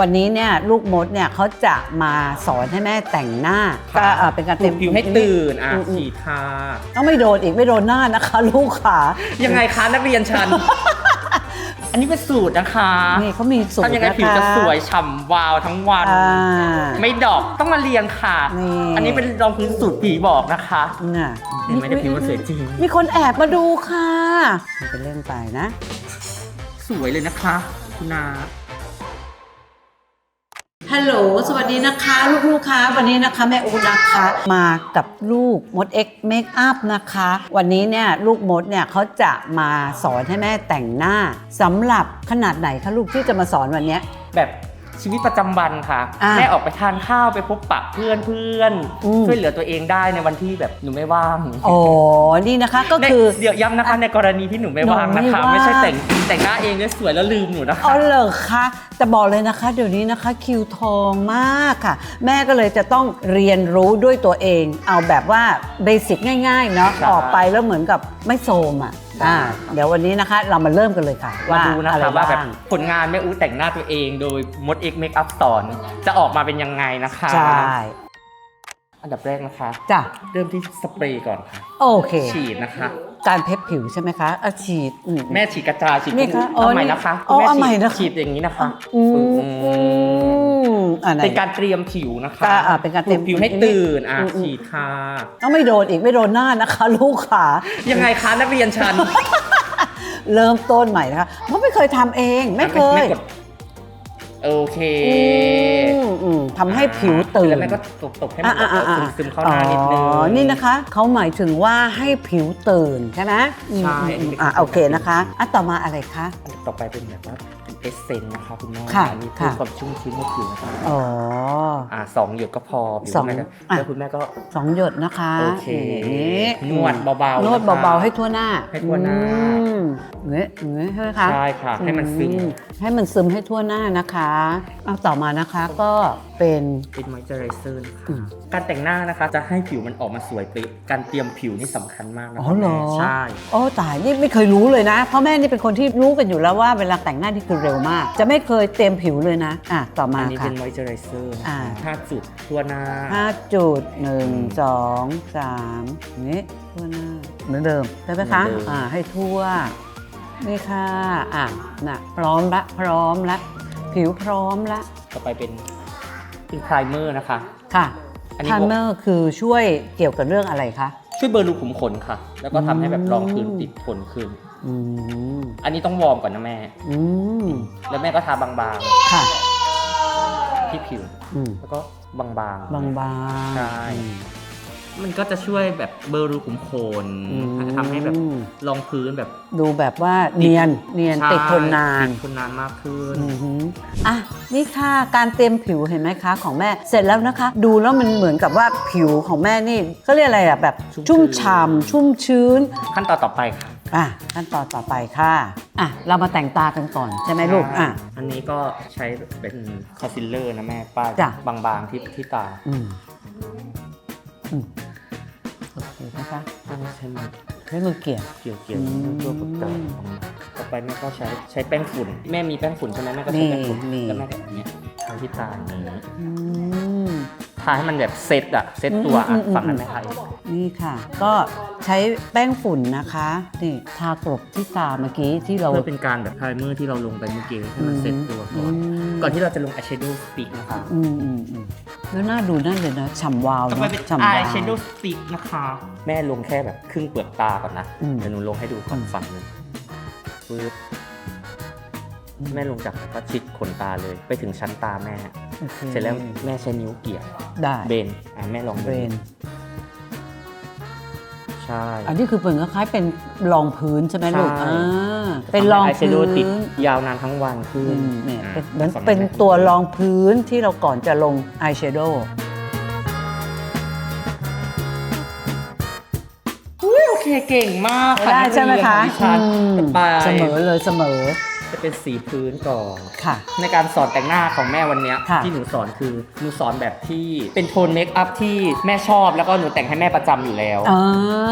วันนี้เนี่ยลูกมดเนี่ยเขาจะมาสอนให้แม่แต่งหน้าค่ะก็เอ่อเป็นการเต็เต็มมผิวให้ตื่นอะอืมอืมฉีดทาต้องไม่โดนอีกไม่โดนหน้านะคะ ลูกขายังไงคะนักเรียนฉันอันนี้เป็นสูตรนะคะนี่เขามีสูตรทำยังไงนะคะผิวจะสวยฉ่ำวาวทั้งวัน อ่า ไม่ดอกต้องมาเรียนค่ะ นี่ อันนี้เป็นรองพื้นสูตรผีบอกนะคะ น่ะเห็นไหมเนี่ยผิวมันสวยจริง มีคนแอบมาดูค่ะมันเป็นเรื่องไปนะ สวยเลยนะคะ คุณนา ฮัลโหล สวัสดีนะคะ ลูกๆคะวันนี้นะคะแม่อูนะคะ มากับลูกมดเอ็กเมคอัพนะคะ วันนี้เนี่ยลูกมดเนี่ยเขาจะมาสอนให้แม่แต่งหน้าสำหรับขนาดไหนคะลูกที่จะมาสอนวันนี้แบบ ชีวิตประจำวันค่ะอะแม่ออกไปทานข้าวไปพบปะเพื่อนเพื่อนๆอืมช่วยเหลือตัวเองได้ในวันที่แบบหนูไม่ว่างอ๋อ นี่นะคะก็ในคือเดี๋ยวย้ำนะคะในกรณีที่หนูไม่ว่างหนูนะไม่คะ ว่าง ไม่ใช่แต่งแต่งหน้าเองเนี่ยสวยแล้วลืมหนูนะคะ อ๋อเหรอคะแต่บอกเลยนะคะ เดี๋ยวนี้นะคะคิวทองมากค่ะ แม่ก็เลยจะต้องเรียนรู้ด้วยตัวเอง เอาแบบว่าเบสิกง่ายๆเนาะใช่ ออกไปแล้วเหมือนกับไม่โซมอะ อ่าเดี๋ยววันนี้นะคะเรามาเริ่มกันเลยค่ะมาดูนะอะไรคะว่าแบบบ้างผลงานแม่อูแต่งหน้าตัวเองโดยมดเอ็กเมคอัพสอนจะออกมาเป็นยังไงนะคะ ใช่ อันดับแรกนะคะ จ้ะ เริ่มที่สเปรย์ก่อนค่ะ โอเค ฉีดนะคะ การเพชรผิวใช่ไหมคะอาฉีดอืมแม่ฉีดกระจายฉีดนี่คะอ๋อเอาใหม่นี่นะคะอ๋อคุณแเอาใหม่นะคะ ฉีดอย่างนี้นะคะอืมอือืม มอันไหนเป็นการเตรียมผิวนะคะก็อ่าเป็นการเตรียมผิวให้ตื่นอะอืมอืม ฉีดทาต้องไม่โดนอีกไม่โดนหน้านะคะ ลูกขายังไงคะนักเรียนฉันเริ่มต้นใหม่นะคะเพราะไม่เคยทำเองไม่เคยกดโอเคอืมอืมทำให้ผิวตื่น แล้วแม่ก็ตบตบๆให้มันอ่าอ่าอ่าซึมๆเข้าหน้านิดนึง อ๋อ นี่นะคะเขาหมายถึงว่าให้ผิวตื่นใช่ไหมใช่ อืมอืมอะโอเคนะคะ อะต่อมาอะไรคะ อันต่อไปเป็นแบบว่า เป็นเอสเซนต์นะคะคุณแม่ค่ะอันนี้เพิ่มค่ะ ความชุ่มชื้นให้ผิวนะคะอ๋อ อ่าสองหยดก็พอผิวสองแม่ก็อะ แล้วคุณแม่ก็ สองหยดนะคะโอเคนี่นวดเบาๆนวดนะคะเบาๆให้ทั่วหน้าให้ทั่วหน้า อืมอย่างนี้อย่างนี้ใช่ไหมคะ ใช่ค่ะ ให้มันซึม อืให้มันซึมให้ทั่วหน้านะคะ เอาต่อมานะคะก็ เป็น เป็นมอยเจอไรเซอร์นะคะอืมการแต่งหน้านะคะ จะให้ผิวมันออกมาสวยเป๊ะการเตรียมผิวนี่สำคัญมากนะอ๋คะอเหรอแม่ใช่ โอ้ตายนี่ไม่เคยรู้เลยนะ เพราะแม่นี่เป็นคนที่รู้กันอยู่แล้วว่าเวลาแต่งหน้าที่คือเร็วมาก จะไม่เคยเต็มผิวเลยนะ อะ ต่อมาอันนี้ค่ะ เป็นมอยเจอไรเซอร์อ่าห้าจุดทั่วหน้า ห้าจุดหนึ่งสองสามนี่ทั่วหน้าเหมือนเดิมใช่ไหมคะเหมือนเดิม อ่าให้ทั่ว นี่ค่ะ อะน่ะพร้อมละ พร้อมละ ผิวพร้อมละ ต่อไปเป็น เป็นไพรเมอร์นะคะ ค่ะอันนี้ทันเมอร์คือช่วยเกี่ยวกับเรื่องอะไรคะ ช่วยเบลอรูขุมขนค่ะ แล้วก็ทำให้แบบรองพื้นอืมติดทนขึ้น อืม อันนี้ต้องวอร์มก่อนนะแม่ อืม แล้วแม่ก็ทาบางค่ะ ๆที่ผิว อืม แล้วก็บางบางๆใช่ อืมๆ มันก็จะช่วยแบบเบลอรูขุมขนอืม ทำให้แบบรองพื้นแบบดูแบบว่าเนียนเนียนใช่ติดทนนานติดทนนานมากขึ้น อือหืออะนี่ค่ะการเตรียมผิวเห็นไหมคะของแม่เสร็จแล้วนะคะ ดูแล้วมันเหมือนกับว่าผิวของแม่นี่เขาเรียกอะไรอะแบบชุ่ชุ่มมชื้นฉ่ำชุ่มชื้น ขั้นตอนต่อไปค่ะอะขั้นตอนต่อไปค่ะอะเรามาแต่งตากันก่อนใช่ไหมลูกอะ อันนี้ก็ใช้เป็นคอนซีลเลอร์นะแม่ป้ายจ้ะ บางๆที่ที่ตา อืมอืม โอเคนะคะต้องใช้มือใช้มือเกี่ย เกี่ยวเกี่ยวอืมตัวกับตาต่อไปแม่ก็ใช้ใช้แป้งฝุ่น แม่มีแป้งฝุ่นใช่ไหมแม่ก็ใช้แป้งฝุ่นมีมีแล้วแม่ก็อย่างเนี้ยทาที่ตาอย่างนี้อืม ทาให้มันแบบเซตอะเซตตัวอือะมอืม ฝั่งนั้นอืมไม่ทาอีกนี่ค่ะ ก็ใช้แป้งฝุ่นนะคะนี่ทากรบที่ตาเมื่อกี้ที่เราเพื่อเป็นการแบบไพรเมอร์ที่เราลงไปเมื่อกี้ให้มันเซตตัวก่อนม ก่อนที่เราจะลงอายแชโดว์สติกนะคะอืมอืมอืมแล้วน่าดูนั่นเลยนะฉ่ำวาวต่อไปเนาะเป็นฉ่ำอาวายวแชโดว์สติกนะคะ แม่ลงแค่แบบครึ่งเปลือกตาก่อนนะอืมเดี๋ยวหนูลงให้ดูก่อนอืม ฝั่งหนึงปึ๊บแม่ลงจากก็ชิดขนตาเลย ไปถึงชั้นตาแม่ โอคเสร็จแล้วแม่ใช้นิ้วเกี่ยได้เบนอะแม่ลองเบรน ใช่ อันนี้คือเป็นคล้ายๆเป็นรองพื้นใช่ไหมลูกใช่ อ่าเป็นรองทำให้พื้ eyeshadow ติดนยาวนานทั้งวันขึ้อืนมเนี่ยอะเป็นเหมือนฝั่งเป็นแม่ตัวรองพื้นที่เราก่อนจะลงอายแชโดว์ อุ๊ยโอเคเก่งมากค่ะได้ใช่ไหมคะนักเรียนของดิฉันอืม ไป เสมอเลยเสมอ จะเป็นสีพื้นก่อนค่ะ ในการสอนแต่งหน้าของแม่วันเนี้ยค่ะ ที่หนูสอนคือหนูสอนแบบที่เป็นโทนเมคอัพที่แม่ชอบแล้วก็หนูแต่งให้แม่ประจำอยู่แล้ว อ่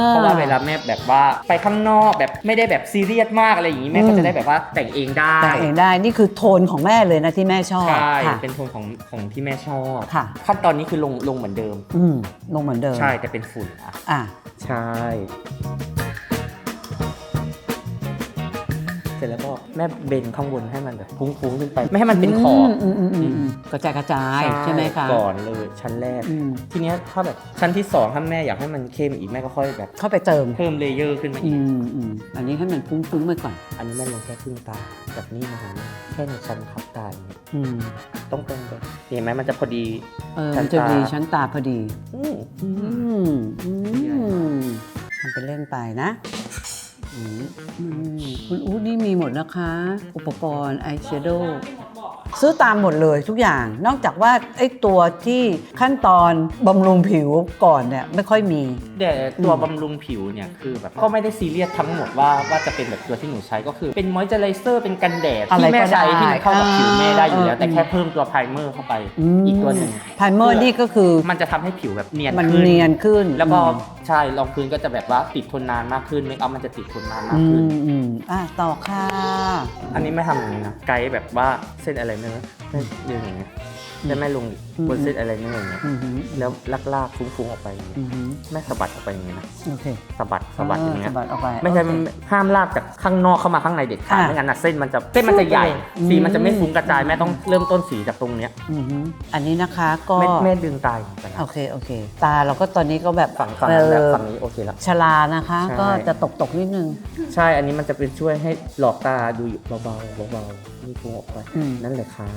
เพราะว่าเวลาแม่แบบว่าไปข้างนอกแบบไม่ได้แบบซีเรียสมากอะไรอย่างนี้แม่ก็อืม จะได้แบบว่าแต่งเองได้แต่งเองได้นี่คือโทนของแม่เลยนะที่แม่ชอบใช่ค่ะ เป็นโทนของของที่แม่ชอบค่ะ ขั้นตอนนี้คือลงลงเหมือนเดิม อืมลงเหมือนเดิมใช่แต่เป็นฝุ่นอะอะ ใช่ เสร็จแล้วก็แม่เบนข้างบนให้มันแบบพุ้งๆขึ้นไปไม่ให้มันเป็นขอบมอืมอืมอืมอืมกระจายกระจายใช่ไหมคะก่อนเลยชั้นแรก อืมทีเนี้ยถ้าแบบชั้นที่สองถ้าแม่อยากให้มันเข้มอีกแม่ก็ค่อยแบบเข้าไปเติม เพิ่มเลเยอร์ขึ้นมาอือีกมอืมอันนี้ให้มันฟุ้งๆไปก่อน อันนี้แม่ลงแค่ครึ่งตาแบบนี้นะคะแค่ในชั้นขับตาอย่างเงี้ยอืมต้องเป็นแบบเห็นไหมมันจะพอดี เออชั้มันนจะตาดีชั้นตาพอดี อืมอืมอืมทำไปเล่นไปนะอืมอืม คุณอู๊ดนี่มีหมดนะคะ อุปกรณ์อายแชโดว์ซื้อตามหมดเลยทุกอย่าง นอกจากว่าไอ้ตัวที่ขั้นตอนบำรุงผิวก่อนเนี่ยไม่ค่อยมี แต่ตัวอืมบำรุงผิวเนี่ยคือแบบก็ไม่ได้ซีเรียสทั้งหมดว่าว่าจะเป็นแบบตัวที่หนูใช้ก็คือเป็นมอยเจอไรเซอร์เป็นกันแดดอะไรที่แม่ก็ได้ใช้ที่มันเข้ากับผิวแม่ได้อยู่แล้ว อ่า แต่แค่เพิ่มตัวไพรเมอร์เข้าไปอีกตัวหนึ่งไพรเมอร์นี่ก็คือมันจะทำให้ผิวแบบเนียนมันขึ้น เนียนขึ้นแล้วก็อืมใช่รองพื้นก็จะแบบว่าติดทนนานมากขึ้นเมคอัพมันจะติดทนนานมากอืขึ้น มอืมอะต่อค่ะ อันนี้ไม่ทำอย่างนี้นะไกด์แบบว่าเส้นอะไรไม่รู้ไม่ยืนอย่างเงี้ยแล้วแม่ลง บนเส้นอะไรไม่รู้อย่างเงี้ยอืมฮึแล้วลากๆฟุ้งๆออกไปอย่างเงี้ยอืมฮึแม่สะบัดออกไปอย่างเงี้ยนะโอเคสะบัดสะบัดอย่างเงี้ยสะบัดออกไปไม่ใช่โอเคห้ามลากจากข้างนอกเข้ามาข้างในเด็ดขาดอะไม่งั้นนะเส้นมันจะเส้นมันจะใหญ่อืมสีมันจะไม่ฟุ้งกระจายแม่ต้องเริ่มต้นสีจากตรงเนี้ยอือฮึอันนี้นะคะก็แม่แม่ดึงตายเหมือนกันนะโอเคโอเค ตาเราก็ตอนนี้ก็แบบฝั่งฝั่งเอนั้นแบบอฝั่งนี้โอเคแล้วชลานะคะใช่ก็จะตกตกๆนิดนึง ใช่อันนี้มันจะเป็นช่วยให้หลอกตาดูเบาๆเบาๆนี่ฟุ้งออกไปอืมนั่นแหละค่ะ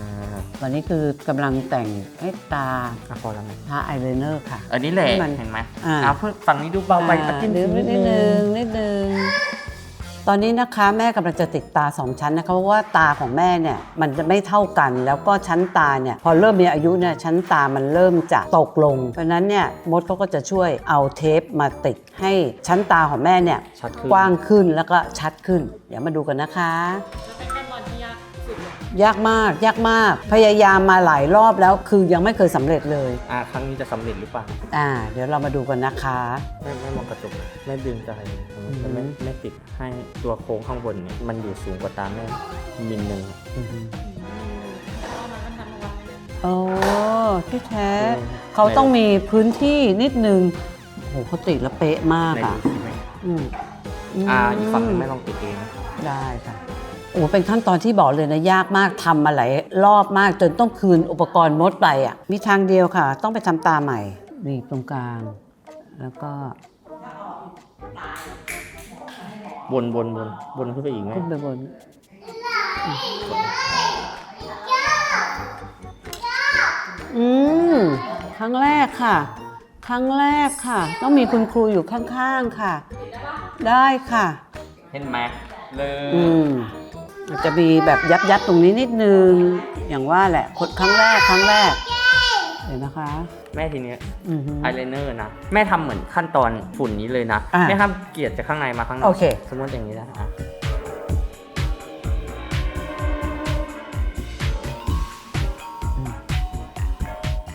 ตอนนี้คือกำลังแต่งให้ตาอะพอแล้วไหมทาอายไลเนอร์ค่ะ อันนี้แหละ ให้มันเห็นไหมอ่าอะเพื่อฝั่งนี้ดูเบาไปตะกิ้มนิดนินิดดนึนึงงนิดนึง ตอนนี้นะคะแม่กำลังจะติดตาสองชั้นนะคะเพราะว่าตาของแม่เนี่ยมันจะไม่เท่ากัน แล้วก็ชั้นตาเนี่ยพอเริ่มมีอายุเนี่ยชั้นตามันเริ่มจะตกลง เพราะฉะนั้นเนี่ยมดเขาก็จะช่วยเอาเทปมาติดให้ชั้นตาของแม่เนี่ยชัดขึ้น กว้างขึ้นแล้วก็ชัดขึ้น เดี๋ยวมาดูกันนะคะเป็นขั้นต ยยากมากยากมาก พยายามมาหลายรอบแล้วคือยังไม่เคยสำเร็จเลย อะครั้งนี้จะสำเร็จหรือเปล่าอ่า เดี๋ยวเรามาดูกันนะคะ ไม่ไม่มองกระจกไม่ดึงใจอืมไม่ไม่ติดให้ตัวโค้งข้างบนเนี่ยมันอยู่สูงกว่าตาแม่มิลหนึ่งอือฮึแล้วมันก็ทำวันเลยโอ้ที่แท้อืมเขาต้องมีพื้นที่นิดนึงโอ้โหเขาติดแล้วเป๊ะมากในอะดูใช่ไหมอืมอ่าอีกฝั่งหนึงแม่ลองติดเอง ได้ค่ะ โอ้เป็นขั้นตอนที่บอกเลยนะยากมากทำมาหลายรอบมากจนต้องคืนอุปกรณ์มดไปอะมีทางเดียวค่ะ ต้องไปทำตาใหม่บีบตรงกลาง แล้วก็บนบนบนบนขึ้นไปอีกไหมขึ้นไปบนอืมครั้งแรกค่ะ ครั้งแรกค่ะ ต้องมีคุณครูอยู่ข้างๆค่ะ ได้ค่ะ เห็นไหมเลยอื มอาจจะมีแบบยับยับๆตรงนี้นิดนึง อย่างว่าแหละคนครั้งแรกครั้งแรกเดี๋ยวนะคะ แม่ทีเนี้ยอือฮึ อายไลเนอร์นะ แม่ทำเหมือนขั้นตอนฝุ่นนี้เลยนะ อะแม่ห้ามเกลียดจากข้างในมาข้างนอกโอเค สมมติอย่างนี้นะอะ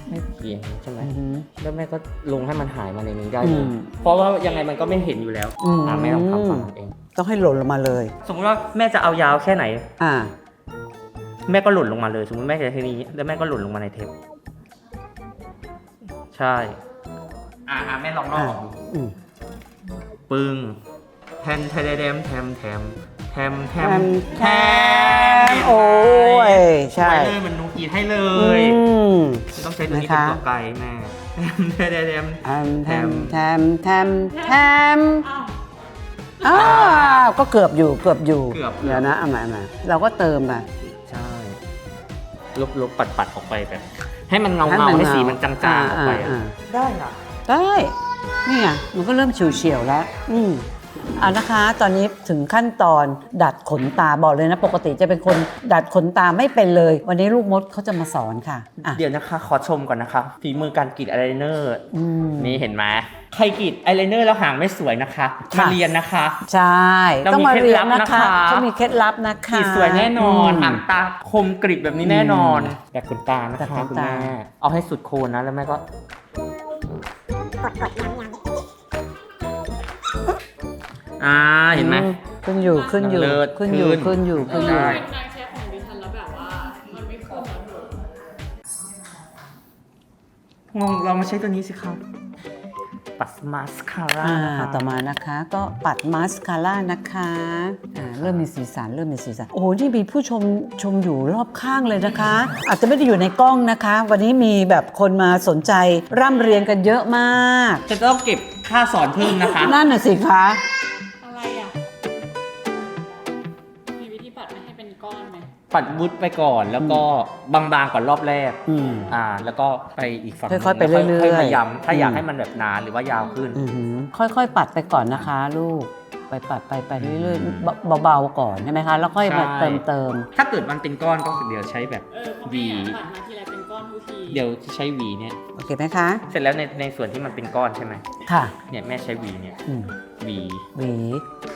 ไม่เกลียดใช่ไหม อือฮึ แล้วแม่ก็ลงให้มันหายมาในนี้ได้เลอืยมเพราะว่ายังไงมันก็ไม่เห็นอยู่แล้วอืม อะแม่ต้องทำฝั่งนั้นเอง ต้องให้หล่นลงมาเลย สมมติว่าแม่จะเอายาวแค่ไหน อ่า แม่ก็หล่นลงมาเลย สมมติแม่จะแค่นี้แล้วแม่ก็หล่นลงมาในเทปใช่ อ่าแม่ลองลองอ่า ดูอืมปึ้งแทมแทมแทมแทมแทมแทมแทแทมมแทมโอ้ยใช่ไปเลยมันนูกีดให้เลอืยมไม่ต้องใช้ตัวนี้เป็นนะคะ ตัวไกลแม่แทมแทมแทมแทมแทมแทมแทมอ้าว อ้าวก็เกือบอยู่เกือบอยู่เกือบเดี๋ยวนะเอามาเอามาเราก็เติมไป ใช่ลบลบปัดปัดออกไปแบบ ให้มันเงาให้เงามันให้เงาสีมันจางๆออกไปอ่าได้นะได้นี่ไงมันก็เริ่มเฉียวๆแล้ว อืม เอานะคะ ตอนนี้ถึงขั้นตอนดัดขนตาบอกเลยนะ ปกติจะเป็นคนดัดขนตาไม่เป็นเลย วันนี้ลูกมดเขาจะมาสอนค่ะอะ เดี๋ยวนะคะขอชมก่อนนะคะฝีมือการกรีดอายไลเนอร์อืม นี่เห็นไหมใครกรีดอายไลเนอร์แล้วหางไม่สวยนะคะค่ะมาเรียนนะคะ ใช่ เราต้องมามีเคล็ดเรียนลับนะนะคะคะ เขามีเคล็ดลับนะคะ กรีดสวยแน่นอนมหางตาคมกริบแบบนี้แน่นอนแต่ขนตานะแต่ขคะนคุณตาแม่เอาให้สุดโคนนะแล้วแม่ก็ อ่าเห็นไหมอืขึ้นอยู่ขึ้นอยู่ เลิศขึ้นอยู่ขึ้ขึ้นน อยู่ขึ้นอเอยู่อได้เป็นนางเชฟของดิฉันแล้วแบบว่า มันไม่ขึ้นนะเธองงเรามาใช้ตัวนี้สิครับ ปัสมาสคาร่าอ่าต่อมานะคะก็ปัดมาสคาร่านะคะอ่าเริ่มมีสีสันเริ่มมีสีสันโอ้โหนี่มีผู้ชมชมอยู่รอบข้างเลยนะคะ อาจจะไม่ได้อยู่ในกล้องนะคะ วันนี้มีแบบคนมาสนใจร่ำเรียนกันเยอะมาก จะต้องเก็บค่าสอนเพิ่มนะคะ นั่นน่ะสิคะ ปัดวุฒไปก่อนแล้วก็บางๆก่อนรอบแรกอืม อ่า แล้วก็ไปอีกฝั่งหนึ่งค่อยๆไปเรื่อยๆค่อยๆมาย้ำถ้าอยากอืม ให้มันแบบนานหรือว่ายาวขึ้น อือหือค่อยๆ ปัดไปก่อนนะคะ ลูก ไปปัดไปไปเรื่อยๆเบาๆก่อนใช่ไหมคะ แล้วค่อยมาใช่ เติมเติม ถ้าเกิดมันเป็นก้อนก็เดี๋ยวใช้แบบ เออเพราะวีแม่อะปัดมาทีไรเป็นก้อนทุกที เดี๋ยวใช้หวีเนี่ย โอเคไหมคะเสร็จแล้วในในส่วนที่มันเป็นก้อนใช่ไหมค่ะเนี่ยแม่ใช้หวีเนี่ยอืมหวีหวี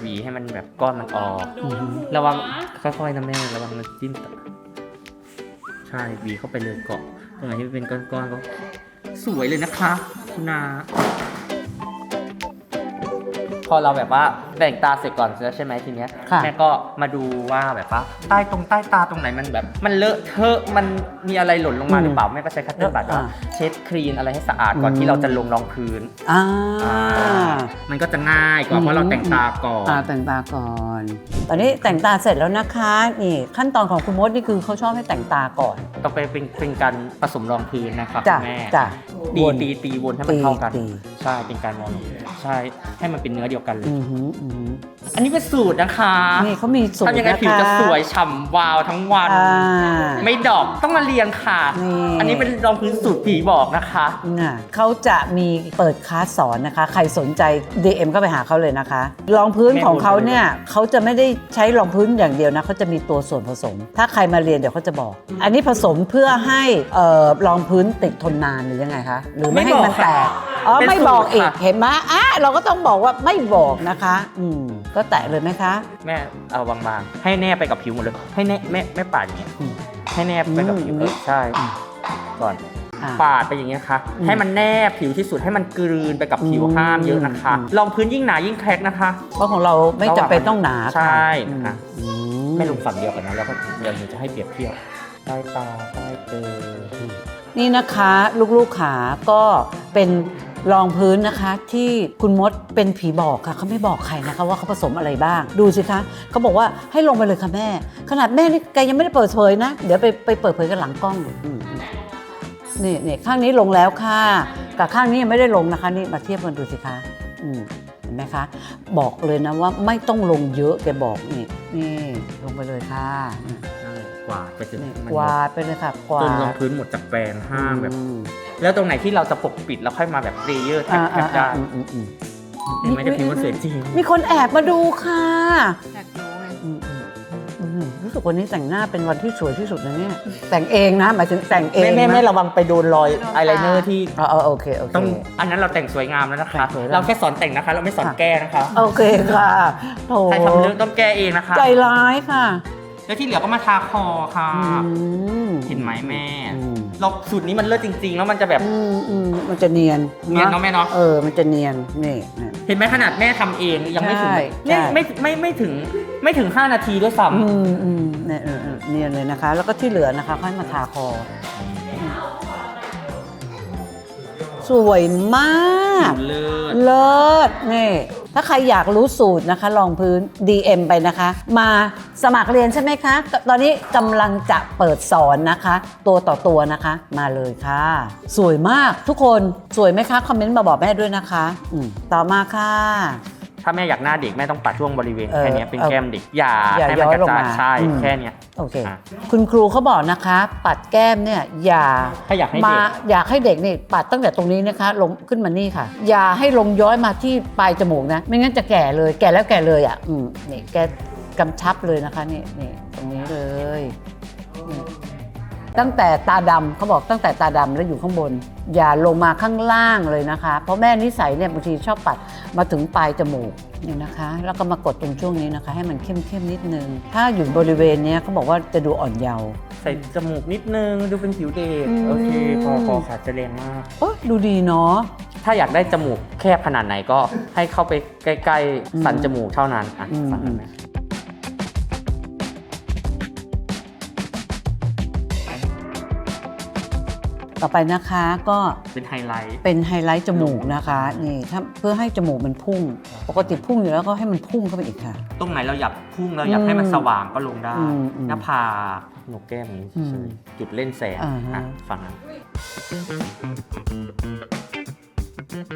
หวีให้มันแบบก้อนมันออกโดนหัวระวังค่อยๆนะแม่ระวังมันจิ้มตใช่หวีเข้าไปเลยเกาะตรงไหนที่มันเป็นก้อนๆก็สวยเลยนะคะ คุณนาพอเราแบบว่า แต่งตาเสร็จก่อนแล้วใช่ไหมทีเนี้ยค่ะ แม่ก็มาดูว่าแบบว่าใต้ตรงใต้ตาตรงไหนมันแบบ มันเลอะเทอะมันมีอะไรหล่นลงมาหรือเปล่าแม่ก็ใช้คัตเตอร์บัตรว่าเช็ดคลีนอะไรให้สะอาดก่อนที่เราจะลงรองพื้น อ่าอ่ามันก็จะง่ายกว่าเพราะเราแต่งตาก่อนตาแต่งตาก่อน ตอนนี้แต่งตาเสร็จแล้วนะคะ นี่ขั้นตอนของคุณมดนี่คือเขาชอบให้แต่งตาก่อน ต่อไปเป็นเป็นการผสมรองพื้นนะครับจ้ะคุณแม่จ้ะตีวนตีตีวนให้มันเข้ากันตีใช่เป็นการวอร์มใช่ให้มันเป็นเนื้อเดียวกันเลย อือหืออือหืออันนี้เป็นสูตรนะคะนี่เขามีสูตรทำยังไงนะคะผิวจะสวยฉ่ำวาวทั้งวันอ่าไม่ดอกต้องมาเรียนค่ะนี่อันนี้เป็นรองพื้นสูตรผีบอกนะคะน่ะเขาจะมีเปิดคลาสสอนนะคะ ใครสนใจ DM ก็ไปหาเขาเลยนะคะ รองพื้นของเขาเนี่ยเขาจะไม่ได้ใช้รองพื้นอย่างเดียวนะเขาจะมีตัวส่วนผสม ถ้าใครมาเรียนเดี๋ยวเขาจะบอก อันนี้ผสมเพื่อให้เอ่อรองพื้นติดทนนานหรือยังไงคะหรือไม่ให้มันแตกอ๋อเป็นไม่บอกอีกสูตรค่ะเห็นไหมอะเราก็ต้องบอกว่าไม่บอกนะคะ อืมก็แตะเลยไหมคะแม่เอาบางๆ ให้แนบไปกับผิวหมดเลย ให้แนบแม่แม่ปาดอย่างเงี้ยอืมให้แนบไปกับผิวอืมเออใช่อืมก่อน อะ ปาดไปอย่างเงี้ยค่ะ อืมให้มันแนบผิวที่สุดให้มันกลืนไปกับผิวอืมห้ามเยอะนะคะ อืมรองพื้นยิ่งหนายิ่งแครกนะคะ เพราะของเราไม่จำเป็นต้องหนาค่ะใช่อืมอะอืมไม่ลงฝั่งเดียวกันนะแล้วก็เดี๋ยวหนูจะให้เปรียบเทียบใต้ตาใต้เจอนี่นะคะ ลูกๆขาก็เป็น รองพื้นนะคะที่คุณมดเป็นผีบอกค่ะเขาไม่บอกใครนะคะว่าเขาผสมอะไรบ้าง ดูสิคะเขาบอกว่าให้ลงไปเลยค่ะแม่ ขนาดแม่นี่แกยังไม่ได้เปิดเผยนะ เดี๋ยวไปไปเปิดเผยกันหลังกล้องอืมนี่นี่ข้างนี้ลงแล้วค่ะกับข้างนี้ยังไม่ได้ลงนะคะ นี่มาเทียบกันดูสิคะอืมเห็นไหมคะ บอกเลยนะว่าไม่ต้องลงเยอะแกบอกนี่นี่ลงไปเลยค่ะ วาดไปจนนี่มันกวาดไปเลยค่ะกวาจดนรองพื้นหมดจากแปรงห้ามแบบ อืมแล้วตรงไหนที่เราจะปกปิดแล้วค่อยมาแบบเลเยอร์แทอ่าบอ่าๆได้อืมอืมอืม เห็นไหมจะพิมพ์ว่าสวยจริง มีคนแอบมาดูค่ะอยากรู้ไงอืมอืมอืมรู้สึกวันนี้แต่งหน้าเป็นวันที่สวยที่สุดนะเนี่ย แต่งเองนะหมายถึงแต่งเองแม่แม่นะแม่ระวังไปโดนรอยอายไลเนอร์ที่อ๋ออ๋อโอเคโอเค ต้องอันนั้นเราแต่งสวยงามแล้วนะคะ แต่งสวยแล้วเราแค่สอนแต่งนะคะ เราไม่สอนค่ะแก้นะคะโอเคค่ะโถใครทำเรื่องต้องแก้เองนะคะ ใจร้ายค่ะ แล้วที่เหลือก็มาทาคอค่ะ อืมเห็นไหมแม่อืมเราสูตรนี้มันเลิศจริง ๆ แล้วมันจะแบบ อืมอืมมันจะเนียนเนียนเนาะแม่เนาะเออ มันจะเนียนนี่นี่เห็นไหมขนาดแม่ทำเองยังไม่ถึงใช่เนี่ยใช่ไม่ไม่ไม่ถึงไม่ถึง 5 นาทีด้วยซ้อืมอืมเนี่ยเออเออเนียนเลยนะคะ แล้วก็ที่เหลือนะคะค่อยมาทาคอสวยมากำเลิศเลิศนี่ ถ้าใครอยากรู้สูตรนะคะลองพื้น DM ไปนะคะ มาสมัครเรียนใช่ไหมคะ ตอนนี้กำลังจะเปิดสอนนะคะ ตัวต่อตัวนะคะ มาเลยค่ะ สวยมากทุกคนสวยไหมคะ คอมเมนต์มาบอกแม่ด้วยนะคะ ต่อมาค่ะ ถ้าแม่อยากหน้าเด็กแม่ต้องปัดช่วงบริเวณเออแค่เนี้ยเป็นเออแก้มเด็กอย่าอย่าให้มันกระย้อยลงจายมาใช่อืม แค่เนี้ย โอเค อะคุณครูเขาบอกนะคะ ปัดแก้มเนี่ยอย่าถ้าอยากให้มาเด็กอยากให้เด็กนี่ปัดตั้งแต่ตรงนี้นะคะ ลงขึ้นมานี่ค่ะ อย่าให้ลงย้อยมาที่ปลายจมูกนะ ไม่งั้นจะแก่เลยแก่แล้วแก่เลยอะอืมนี่แกกำชับเลยนะคะนี่นี่ตรงนี้เลยนี่ ตั้งแต่ตาดำเขาบอกตั้งแต่ตาดำแล้วอยู่ข้างบน อย่าลงมาข้างล่างเลยนะคะ เพราะแม่นิสัยเนี่ยบางทีชอบปัดมาถึงปลายจมูกนี่นะคะ แล้วก็มากดตรงช่วงนี้นะคะ ให้มันเข้มเข้มๆนิดนึง ถ้าอยู่บริเวณเนี้ยเขาบอกว่าจะดูอ่อนเยาว์ ใส่จมูกนิดนึง ดูเป็นผิวเด็กอืม โอเคพอพอค่ะจะแรงมาก โอ้ยดูดีเนาะ ถ้าอยากได้จมูกแคบขนาดไหนก็ให้เข้าไปใกล้อืมๆสันจมูกเท่านั้นอะอืม สันนั้นไหม ต่อไปนะคะก็เป็นไฮไลท์เป็นไฮไลท์จมูกนะคะนี่ถ้าเพื่อให้จมูกมันพุ่ง ปกติพุ่งอยู่แล้วก็ให้มันพุ่งเข้าไปอีกค่ะ ตรงไหนเราอยากพุ่งเราอยากให้มันสว่างก็ลงได้อืมอืมหน้าผากหนกแก้มอย่างนี้อืมเฉยๆจุดเล่นแสงอ่าฮะอะฝั่งนั้น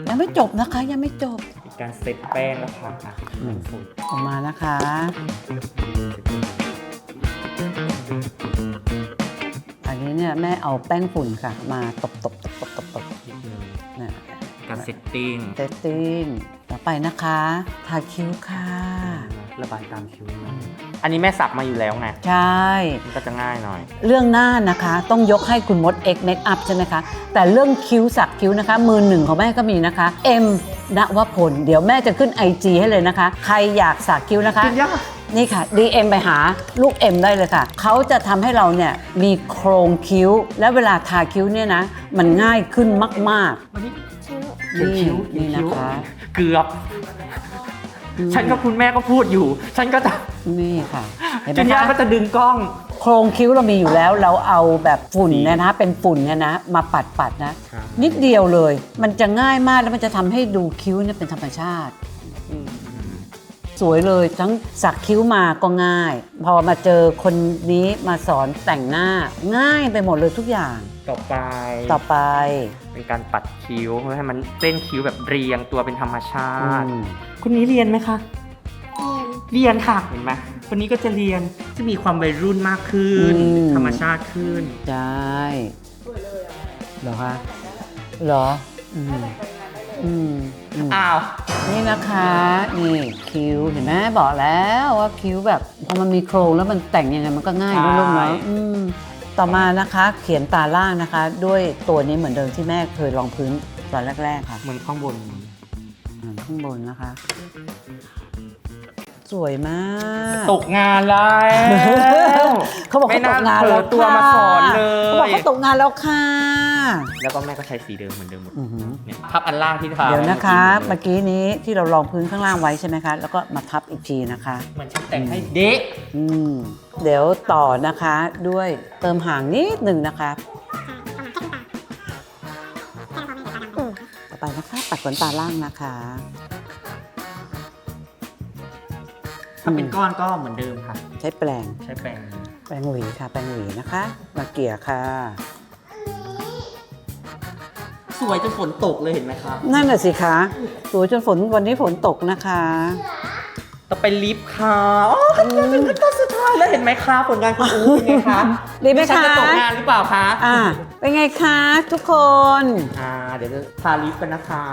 ยังไม่จบนะคะยังไม่จบเป็นการเซตแป้งแล้วค่ะอะอืมฝุ่นออกมานะคะอันนี้ เนี่ยแม่เอาแป้งฝุ่นค่ะ มาตบตบตบตบตบตบนิดนึงนะการเซตติ้งเตติ้งต่อไปนะคะทาคิ้วค่ะ ระบายตามคิ้วนะอันนี้แม่สักมาอยู่แล้วไงใช่ มันก็จะง่ายหน่อย เรื่องหน้านะคะต้องยกให้คุณมด X Makeup ใช่ไหมคะ แต่เรื่องคิ้วสักคิ้วนะคะ มือหนึ่งของแม่ก็มีนะคะ M ณวพล เดี๋ยวแม่จะขึ้น IG ให้เลยนะคะ ใครอยากสักคิ้วนะคะ นี่ค่ะ DM ไปหาลูก M ได้เลยค่ะ เขาจะทำให้เราเนี่ยมีโครงคิ้ว และเวลาทาคิ้วเนี่ยนะ มันง่ายขึ้นมากวันนี้ๆเขียนคิ้วนี่เขียนคิ้วนะคะเกือบอืมฉันกับคุณแม่ก็พูดอยู่ ฉันก็จะนี่ค่ะเห็นไหมจุนยาคะ ก็จะดึงกล้อง โครงคิ้วเรามีอยู่แล้วเราเอาแบบฝุ่นเนี่ยนะ เป็นฝุ่นเนี่ยนะ มาปัดปัดๆนะครับนิดเดียวเลย มันจะง่ายมากแล้วมันจะทำให้ดูคิ้วเนี่ยเป็นธรรมชาติ สวยเลยทั้งสักคิ้วมาก็ง่าย พอมาเจอคนนี้มาสอนแต่งหน้าง่ายไปหมดเลยทุกอย่าง ต่อไปต่อไปเป็นการปัดคิ้วเพื่อให้มันเส้นคิ้วแบบเรียงตัวเป็นธรรมชาอืติ มคุณนี้เรียนไหมคะ เรียนค่ะ เห็นไหมคนนี้ก็จะเรียนจะมีความวัยรุ่นมากขึ้นธรรมชาติขึ้นได้เหรอคะเหรออืม อืมอืม อ้าว นี่นะคะ นี่คิ้วเห็นไหมบอกแล้วว่าคิ้วแบบพอมันมีโครงแล้วมันแต่งยังไงมันก็ง่ายด้วยลูกเนาะอืมต่อมานะคะ เขียนตาล่างนะคะ ด้วยตัวนี้เหมือนเดิมที่แม่เคยลองพื้นตอนแรก ๆ ค่ะเหมือนข้างบน อ่าข้างบนนะคะ สวยมาก ตกงานแล้ว เขาบอกไม่เขาตน่ากงานเผลแล้อวตัวมาสอนเลเขาบอกยเขาตกงานแล้วค่ะ แล้วก็แม่ก็ใช้สีเดิมเหมือนเดิมหมดอื้อหือ เนี่ยทับอันล่างที่ทาเดี๋ยวนะคะไว้เมื่อกี้นี้ที่เราลองพื้นข้างล่างไว้ใช่ไหมคะ แล้วก็มาทับอีกทีนะคะ เหมือนฉันแต่งให้เด็กอืม เดี๋ยวต่อนะคะด้วยเติมหางนิดหนึ่งนะคะ ต่อไปนะคะ ปัดขนตาล่างนะคะถ้าเป็นก้อนก็เหมือนเดิมค่ะ ใช้แปรงใช้แปรง แปรงหวีค่ะ แปรงหวีนะคะ มาเกี่ยค่ะส วยจนฝนตกเลยเห็นไหมครับ นั่นน่ะสิคะสวยจนฝนวันนี้ฝนตกนะคะ ต่อไปลิฟต์ค่ะอ๋อขั้นตอนเป็นขั้นตอนสุดท้ายแล้วเห็นไหมคะผลงานคุณอู๋เป็นไงคะดีไหมฉันคะจะตกงานหรือเปล่าคะอ่าเป็นไงคะทุกคน อ่าเดี๋ยวจะทาลิฟต์กันนะคะ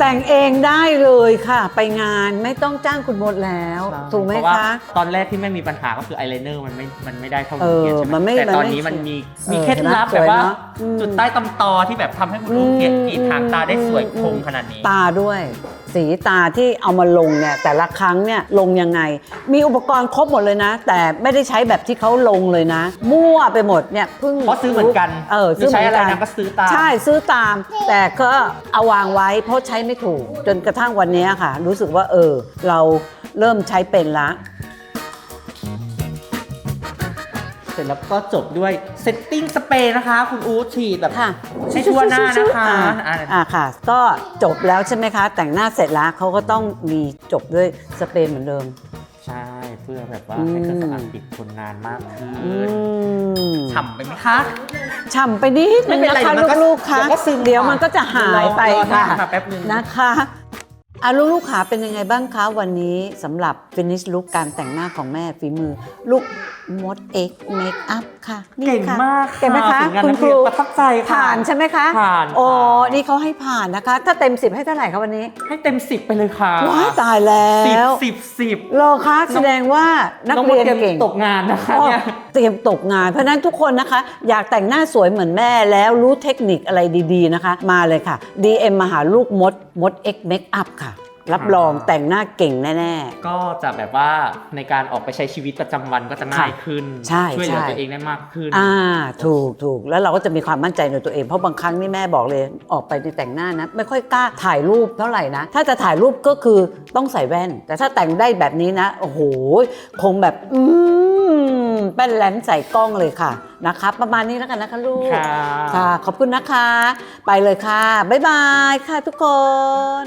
แต่งเองได้เลยค่ะ ไปงานไม่ต้องจ้างคุณมดแล้วถูกไหมเพราว่าคะ ตอนแรกที่ไม่มีปัญหาก็คืออายไลเนอร์มันไม่มันไม่ได้เท่าเอนี้อใช่ไหมมันไม่แต่ตอนนี้มัมันนไม่มีเออมีเคล็ดลับเห็นไหมแบบว่าสวยเนอะอืมจุดใต้ตำตอที่แบบทำให้คุณลูกเกียรติทางตาได้สวยคมขนาดนี้ ตาด้วย สีตาที่เอามาลงเนี่ยแต่ละครั้งเนี่ยลงยังไง มีอุปกรณ์ครบหมดเลยนะ แต่ไม่ได้ใช้แบบที่เขาลงเลยนะ มั่วไปหมดเนี่ยเพิ่งเพราะซื้อเหมือนกันเออซื้อเหมือนใช้อะไรกันนะก็ซื้อตามใช่ซื้อตาม แต่ก็เอาวางไว้เพราะใช้ไม่ถูก จนกระทั่งวันนี้ค่ะ รู้สึกว่าเออ เราเริ่มใช้เป็นละ เสร็จแล้วก็จบด้วยเซตติ้งสเปรย์นะคะ คุณอู๊ดฉีดแบบค่ะให้ทั่วหน้านะคะอ่าอ่าอ่าค่ะ ก็จบแล้วใช่ไหมคะ แต่งหน้าเสร็จแล้วเขาก็ต้องมีจบด้วยสเปรย์เหมือนเดิม ใช่เพื่อแบบว่าอืมให้เครื่องสำอางติดทนนานมากขึ้อืนมฉ่ำไปไหมคะ ฉ่ำไปนิดนึงไม่เป็นนะไรคะเดี๋ยวมันก็ลูกๆค่ะเดี๋ยวก็ซึมเดี๋ยวมันก็จะหายไปรอค่ะรอหน้าแป๊บนึง นะคะอะลูกๆขาเป็นยังไงบ้างคะวันนี้สำหรับ finish look การแต่งหน้าของแม่ฝีมือ ลูก มดเอ็กเมคอัพค่ะนี่เก่งค่ะมากเก่งไหมคะผลงานคุณนักครูเรียนประทับใจค่ะ ผ่านใช่ไหมคะผ่านโอ้ค่ะ นี่เขาให้ผ่านนะคะ ถ้าเต็ม10ให้เท่าไหร่คะวันนี้ให้เต็มสิบไปเลยค่ะว้ายตายแล้สิบวสิบสิบโลคะแสดงว่านักองเรียนมดเก่ง ตกงานนะคะอ๋อเนี่ย เตรียมตกงาน เพราะฉะนั้นทุกคนนะคะ อยากแต่งหน้าสวยเหมือนแม่แล้วรู้เทคนิคอะไรดีๆนะคะ มาเลยค่ะ DM มาหาลูกมดมด X Makeup ค่ะ รับรองแต่งหน้าเก่งแน่ก็จะแบบว่าในการออกไปใช้ชีวิตประจำวันก็จะง่ายขึ้น ใช่ช่วยเหลือใช่ตัวเองได้มากขึ้นๆอ่า ถูกถูกแล้วเราก็จะมีความมั่นใจในตัวเอง เพราะบางครั้งนี่แม่บอกเลยออกไปในแต่งหน้านะ ไม่ค่อยกล้าถ่ายรูปเท่าไหร่นะ ถ้าจะถ่ายรูปก็คือต้องใส่แว่น แต่ถ้าแต่งได้แบบนี้นะ โอ้โห คงแบบ อืมแป้นแหลนใส่กล้องเลยค่ะนะคะประมาณนี้แล้วกันนะคะลูกค่ะค่ะ ขอบคุณนะคะ ไปเลยค่ะ บ๊ายบายค่ะทุกคน